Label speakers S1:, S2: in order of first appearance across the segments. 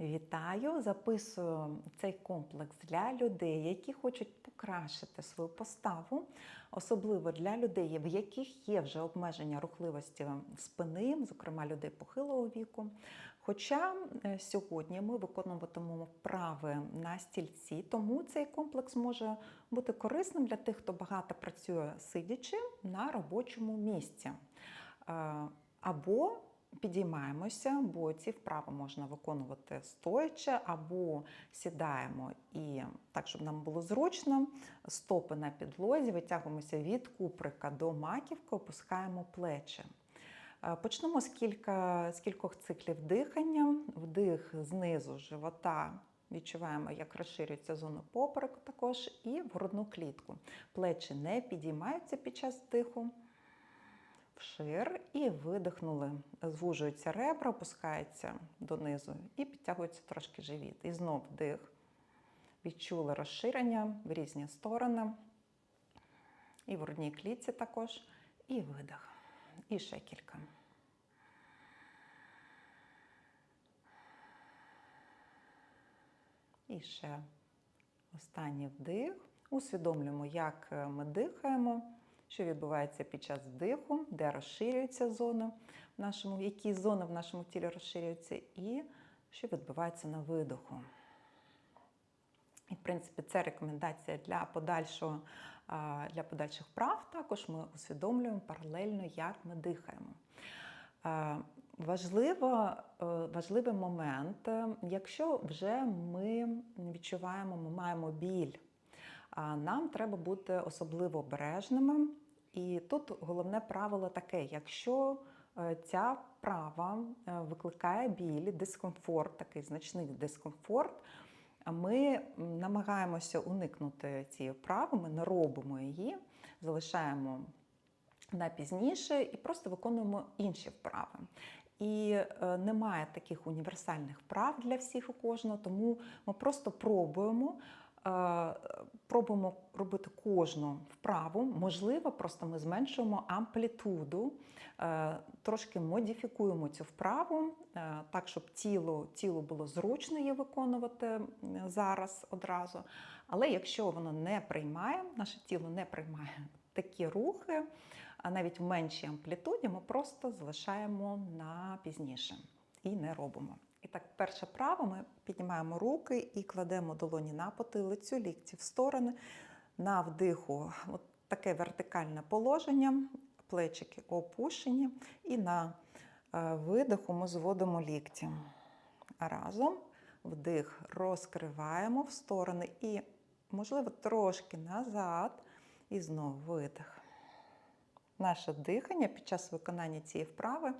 S1: Вітаю! Записую цей комплекс для людей, які хочуть покращити свою поставу, особливо для людей, в яких є вже обмеження рухливості спини, зокрема людей похилого віку. Хоча е, сьогодні ми виконуватимемо вправи на стільці, тому цей комплекс може бути корисним для тих, хто багато працює сидячи на робочому місці. Е, Або підіймаємося, бо ці вправи можна виконувати стоячи, або сідаємо і так, щоб нам було зручно, стопи на підлозі, витягуємося від куприка до маківки, опускаємо плечі. Е, Почнемо з, кілька, з кількох циклів дихання. Вдих знизу живота. Відчуваємо, як розширюється зона попереку також, і в грудну клітку. Плечі не підіймаються під час диху вшир і видихнули. Звужуються ребра, опускаються донизу і підтягується трошки живіт. І знов вдих. Відчули розширення в різні сторони. І в грудній клітці також. І видих. І ще кілька. І ще останній вдих. Усвідомлюємо, як ми дихаємо, що відбувається під час вдиху, де розширюються зони в нашому, які зони в нашому тілі розширюються, і що відбувається на видоху. І, в принципі, це рекомендація для подальшого для подальших прав. Також ми усвідомлюємо паралельно, як ми дихаємо. Важливо, е, важливий момент, е, якщо вже ми відчуваємо, ми маємо біль, нам треба бути особливо обережними. І тут головне правило таке: якщо е, ця права е, викликає біль, дискомфорт, такий значний дискомфорт, ми намагаємося уникнути цієї вправи, ми не робимо її, залишаємо на пізніше і просто виконуємо інші вправи. І е, немає таких універсальних вправ для всіх у кожного, тому ми просто пробуємо. Е, Пробуємо робити кожну вправу. Можливо, просто ми зменшуємо амплітуду, е, трошки модифікуємо цю вправу, е, так, щоб тіло, тілу було зручно її виконувати зараз одразу. Але якщо воно не приймає, наше тіло не приймає такі рухи, а навіть в меншій амплітуді ми просто залишаємо на пізніше і не робимо. І так, перше право ми піднімаємо руки і кладемо долоні на потилицю, лікті в сторони. На вдиху от таке вертикальне положення, плечики опущені. І на е, видиху ми зводимо лікті. Разом вдих розкриваємо в сторони і, можливо, трошки назад. І знову видих. Наше дихання під час виконання цієї вправи.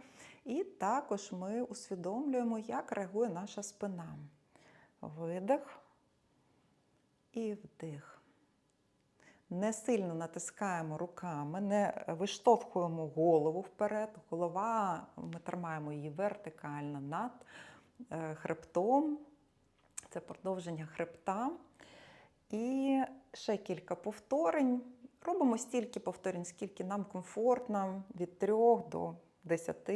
S1: І також ми усвідомлюємо, як реагує наша спина. Видих і вдих. Не сильно натискаємо руками, не виштовхуємо голову вперед. Голова, ми тримаємо її вертикально над е, хребтом. Це продовження хребта. І ще кілька повторень. Робимо стільки повторень, скільки нам комфортно, від 3 до 10.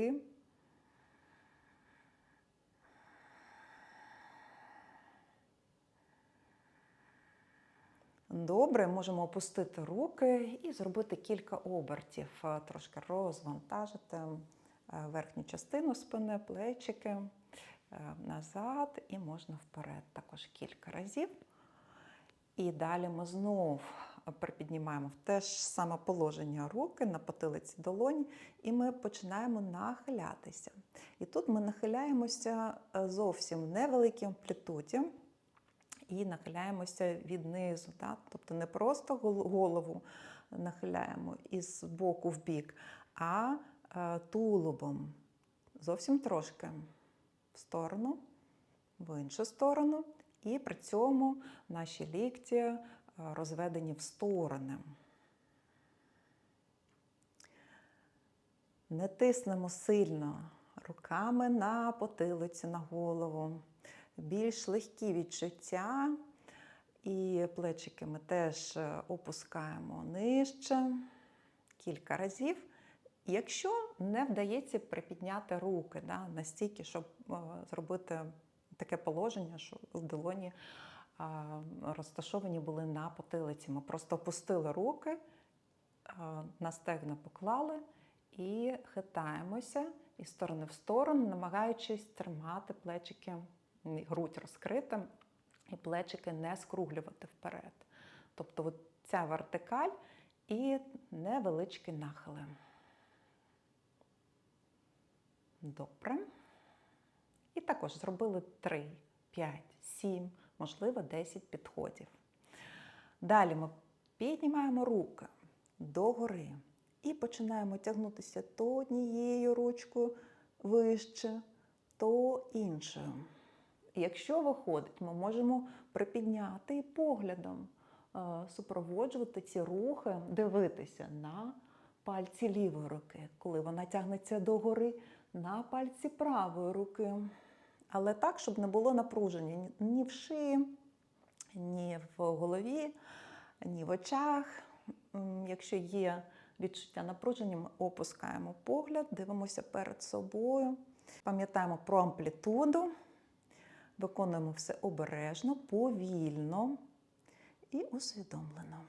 S1: Добре, можемо опустити руки і зробити кілька обертів, Е, трошки розвантажити е, верхню частину спини, плечики е, назад і можна вперед також кілька разів. І далі ми знов припіднімаємо в те ж саме положення руки на потилиці долоні, і ми починаємо нахилятися. І тут ми нахиляємося зовсім в невеликій амплітуді і нахиляємося від низу. Тобто не просто голову нахиляємо із боку в бік, а е, тулубом. Зовсім трошки в сторону, в іншу сторону. І при цьому наші лікті е, розведені в сторони. Не тиснемо сильно руками на потилицю, на голову. Більш легкі відчуття. І плечики ми теж е, опускаємо нижче кілька разів. Якщо не вдається припідняти руки да, настільки, щоб е, зробити таке положення, що в долоні розташовані були на потилиці. Ми просто опустили руки, на стегна поклали і хитаємося із сторони в сторону, намагаючись тримати плечики, грудь розкрита, і плечики не скруглювати вперед. Тобто от ця вертикаль і невеличкі нахили. Добре. І також зробили 3, 5, 7, можливо, 10 підходів. Далі ми піднімаємо руки догори і починаємо тягнутися то однією ручкою вище, то іншою. Якщо виходить, ми можемо припідняти і поглядом е, супроводжувати ці рухи, дивитися на пальці лівої руки, коли вона тягнеться догори, на пальці правої руки. Але так, щоб не було напруження ні- в шиї, ні в голові, ні в очах. Якщо є відчуття напруження, ми опускаємо погляд, дивимося перед собою, пам'ятаємо про амплітуду, виконуємо все обережно, повільно і усвідомлено.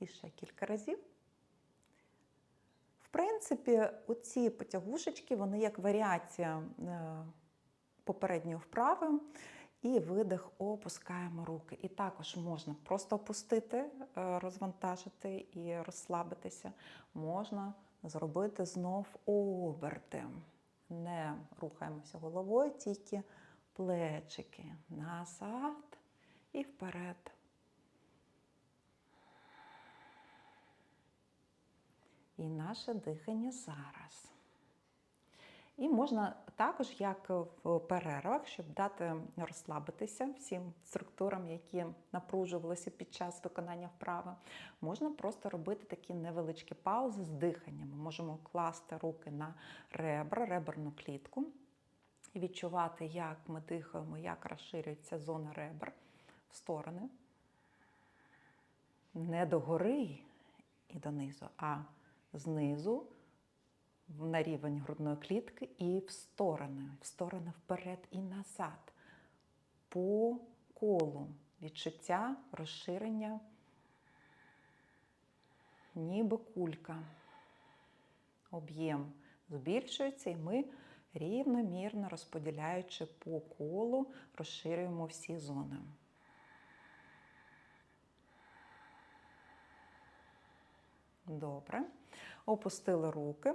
S1: І ще кілька разів. В принципі, оці потягушечки, вони як варіація е, попередньої вправи. І видих опускаємо руки. І також можна просто опустити, е, розвантажити і розслабитися. Можна зробити знов оберти. Не рухаємося головою, тільки плечики назад і вперед. І наше дихання зараз. І можна також, як в перервах, щоб дати розслабитися всім структурам, які напружувалися під час виконання вправи, можна просто робити такі невеличкі паузи з диханням. Ми можемо класти руки на ребра, реберну клітку і відчувати, як ми дихаємо, як розширюється зона ребер в сторони. Не догори і донизу, а знизу на рівень грудної клітки і в сторони, в сторони вперед і назад. По колу відчуття розширення, ніби кулька. Об'єм збільшується, і ми рівномірно розподіляючи по колу, розширюємо всі зони. Добре. Опустили руки.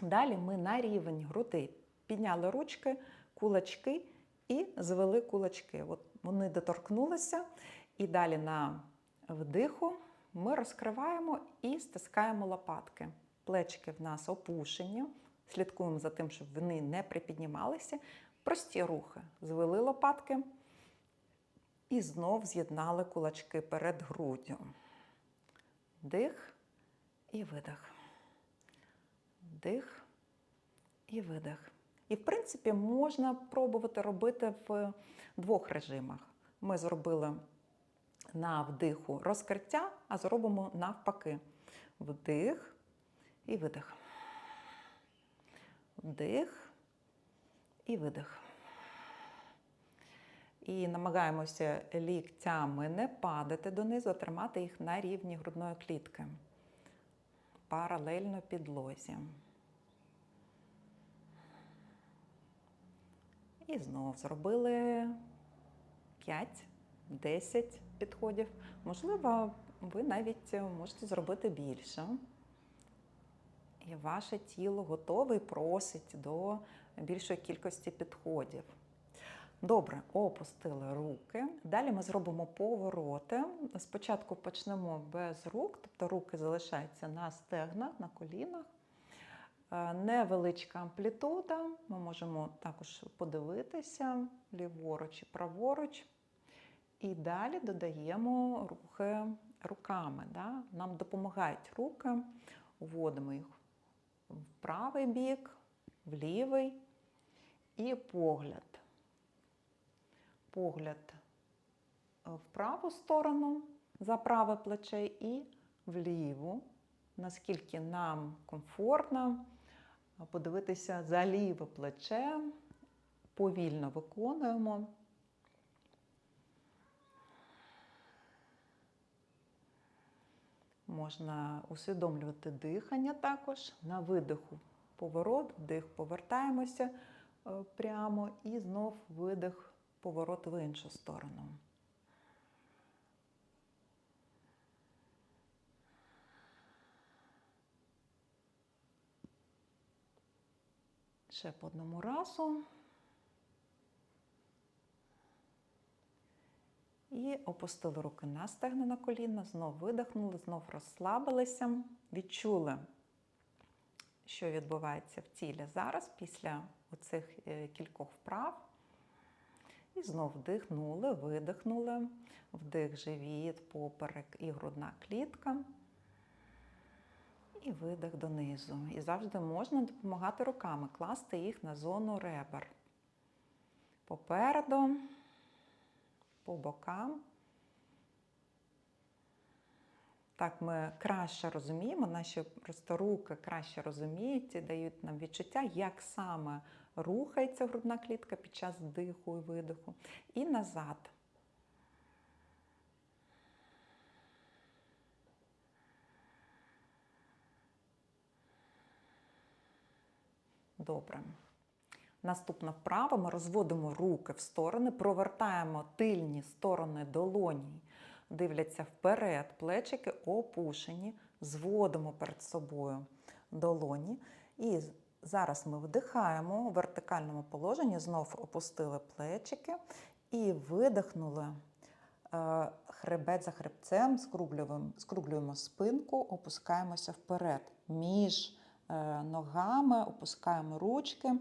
S1: Далі ми на рівень грудей підняли ручки, кулачки і звели кулачки. От вони доторкнулися, і далі на вдиху ми розкриваємо і стискаємо лопатки. Плечики в нас опушені, слідкуємо за тим, щоб вони не припіднімалися. Прості рухи. Звели лопатки і знов з'єднали кулачки перед груддю. Дих і видих. Вдих і видих. І, в принципі, можна пробувати робити в двох режимах. Ми зробили на вдиху розкриття, а зробимо навпаки. Вдих і видих. Вдих і видих. І намагаємося ліктями не падати донизу, а тримати їх на рівні грудної клітки. Паралельно підлозі. І знов зробили 5-10 підходів. Можливо, ви навіть можете зробити більше. І ваше тіло готове і просить до більшої кількості підходів. Добре, опустили руки. Далі ми зробимо повороти. Спочатку почнемо без рук, тобто руки залишаються на стегнах, на колінах. Е, Невеличка амплітуда. Ми можемо також подивитися ліворуч і праворуч. І далі додаємо рухи руками. Да? Нам допомагають руки, вводимо їх в правий бік, в лівий і погляд. Погляд в праву сторону за праве плече і в ліву, наскільки нам комфортно подивитися за ліве плече, повільно виконуємо. Можна усвідомлювати дихання також. На видиху поворот, вдих, повертаємося е, прямо і знов видих, поворот в іншу сторону. Ще по одному разу. І опустили руки на стегна на коліна, знов видихнули, знов розслабилися, відчули, що відбувається в тілі зараз після оцих е, кількох вправ. І знов вдихнули, видихнули, вдих живіт, поперек і грудна клітка. І видих донизу. І завжди можна допомагати руками, класти їх на зону ребер. Попереду, по бокам. Так ми краще розуміємо, наші просто руки краще розуміють і дають нам відчуття, як саме рухається грудна клітка під час вдиху і видиху. І назад. Добре. Наступна вправа. Ми розводимо руки в сторони, провертаємо тильні сторони долоні, дивляться вперед, плечики опушені, зводимо перед собою долоні. І зараз ми вдихаємо у вертикальному положенні, знов опустили плечики і видихнули е, хребет за хребцем, скруглюємо, скруглюємо спинку, опускаємося вперед. Між ногами опускаємо ручки.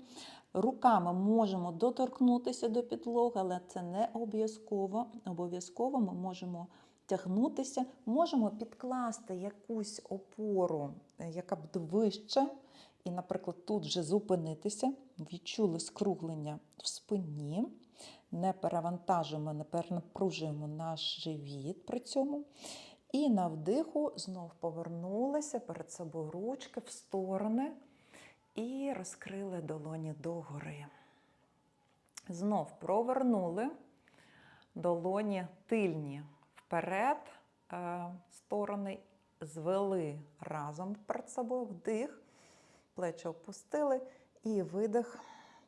S1: Руками можемо доторкнутися до підлоги, але це не обов'язково. Обов'язково ми можемо тягнутися, можемо підкласти якусь опору, е, яка буде вища, і, наприклад, тут вже зупинитися, відчули скруглення в спині, не перевантажуємо, не перенапружуємо наш живіт при цьому. І на вдиху знов повернулися перед собою ручки в сторони. І розкрили долоні догори. Знов провернули долоні тильні вперед, е, сторони звели разом перед собою вдих, плечі опустили і видих.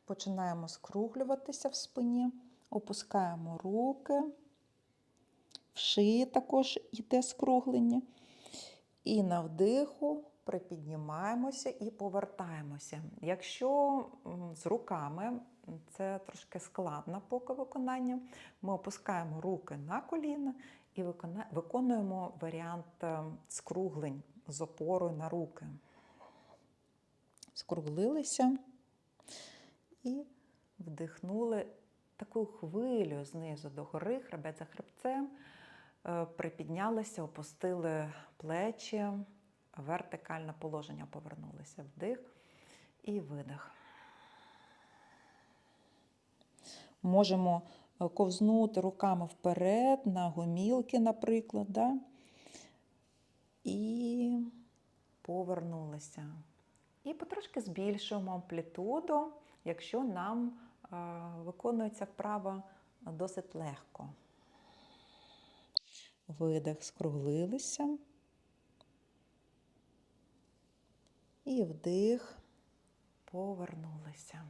S1: Починаємо скруглюватися в спині, опускаємо руки, в шиї також йде скруглення. І на вдиху припіднімаємося і повертаємося. Якщо з руками це трошки складно поки виконання, ми опускаємо руки на коліна і виконуємо варіант е, скруглень з опорою на руки. Скруглилися і вдихнули таку хвилю знизу до гори, хребет за хребцем, припіднялися, опустили плечі вертикальне положення повернулися. Вдих і видих. Можемо е, ковзнути руками вперед, на гомілки, наприклад. Да? І повернулися. І потрошки збільшуємо амплітуду, якщо нам е, виконується вправа досить легко. Видих, скруглилися. І вдих, повернулися.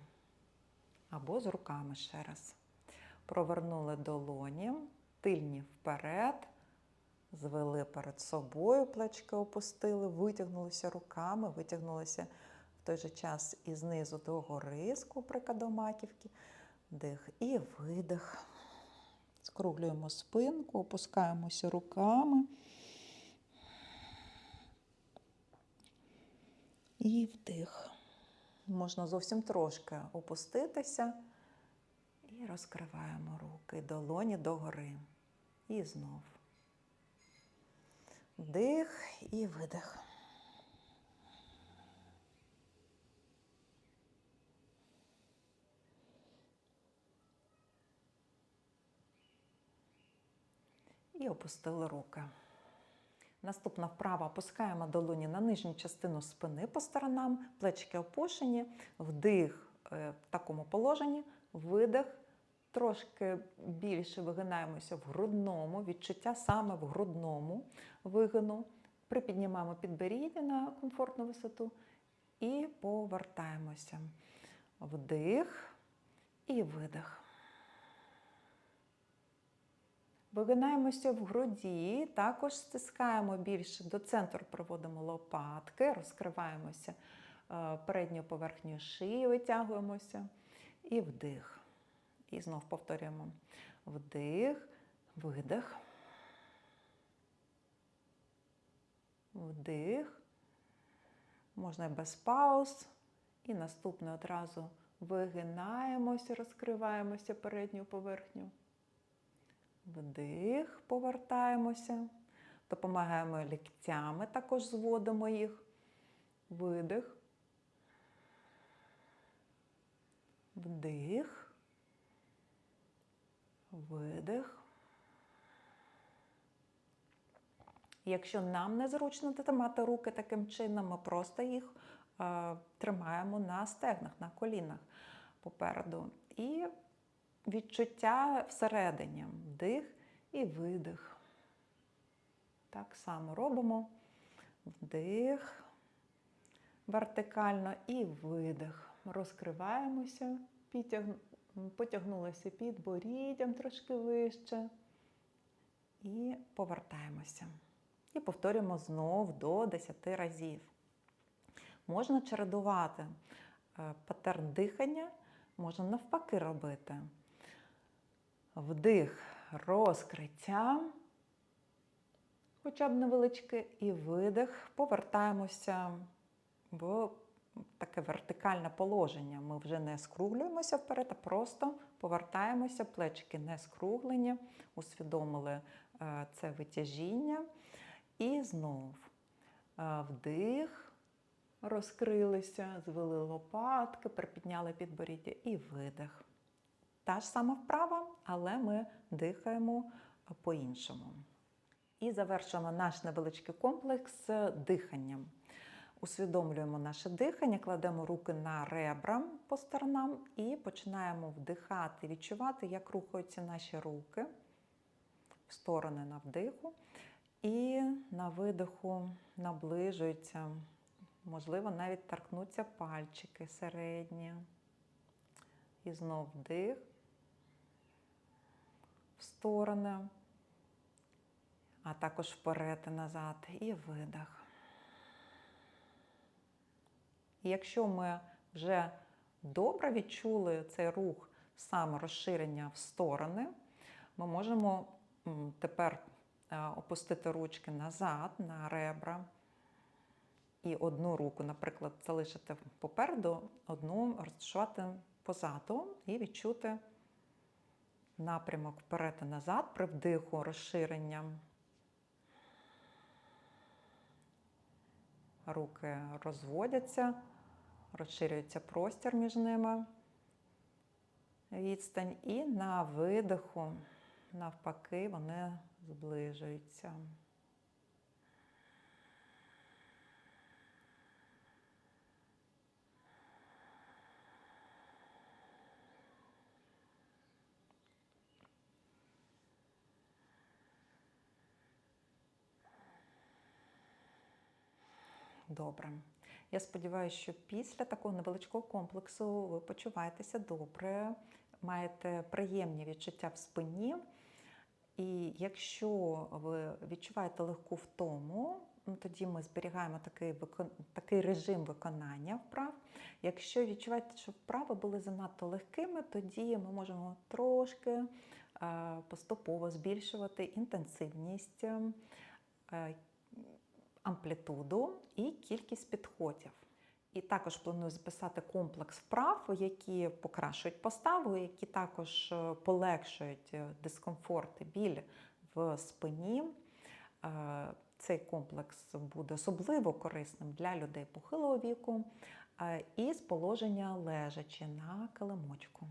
S1: Або з руками ще раз. Провернули долоні, тильні вперед, звели перед собою, плечки опустили, витягнулися руками, витягнулися в той же час і знизу до гори, з до маківки. Вдих і видих. Скруглюємо спинку, опускаємося руками. І вдих. Можна зовсім трошки опуститися і розкриваємо руки, долоні догори. І знов. Вдих і видих. І опустили руки. Наступна вправа опускаємо долоні на нижню частину спини по сторонам, плечики опушені, вдих е, в такому положенні, видих. Трошки більше вигинаємося в грудному, відчуття саме в грудному вигину. Припіднімаємо підборіддя на комфортну висоту і повертаємося. Вдих і видих. Вигинаємося в груді, також стискаємо більше до центру, проводимо лопатки, розкриваємося е, передньою поверхнею шиї, витягуємося і вдих. І знов повторюємо. Вдих, видих. Вдих. Можна без пауз. І наступне одразу вигинаємося, розкриваємося передню поверхню. Вдих, повертаємося. Допомагаємо ліктями, також зводимо їх. Видих. Вдих. Видих. Якщо нам незручно тримати руки таким чином, ми просто їх е, тримаємо на стегнах, на колінах попереду. І відчуття всередині. Вдих і видих. Так само робимо. Вдих вертикально і видих. Розкриваємося, потягнулися під боріддям трошки вище. І повертаємося. І повторюємо знов до 10 разів. Можна чередувати е, патерн дихання, можна навпаки робити. Вдих, розкриття, хоча б невеличке, і видих. Повертаємося в таке вертикальне положення. Ми вже не скруглюємося вперед, а просто повертаємося, плечики не скруглені, усвідомили е, це витяжіння. І знов е, вдих, розкрилися, звели лопатки, припідняли підборіддя і видих. Та ж сама вправа, але ми дихаємо по-іншому. І завершуємо наш невеличкий комплекс диханням. Усвідомлюємо наше дихання, кладемо руки на ребра по сторонам і починаємо вдихати, відчувати, як рухаються наші руки в сторони на вдиху. І на видиху наближуються, можливо, навіть торкнуться пальчики середні. І знов вдих в сторони, а також вперед і назад, і видих. І якщо ми вже добре відчули цей рух саме розширення в сторони, ми можемо тепер опустити ручки назад на ребра. І одну руку, наприклад, залишити попереду, одну розташувати позаду і відчути напрямок вперед і назад при вдиху розширення. Руки розводяться, розширюється простір між ними, відстань, і на видиху, навпаки, вони зближуються. Добре. Я сподіваюся, що після такого невеличкого комплексу ви почуваєтеся добре, маєте приємні відчуття в спині. І якщо ви відчуваєте легку втому, ну, тоді ми зберігаємо такий такий режим виконання вправ. Якщо відчуваєте, що вправи були занадто легкими, тоді ми можемо трошки е, поступово збільшувати інтенсивність, е, амплітуду і кількість підходів. І також планую записати комплекс вправ, які покращують поставу, які також е, полегшують е, дискомфорт і біль в спині. Е, цей комплекс буде особливо корисним для людей похилого віку і з положення лежачи на килимочку.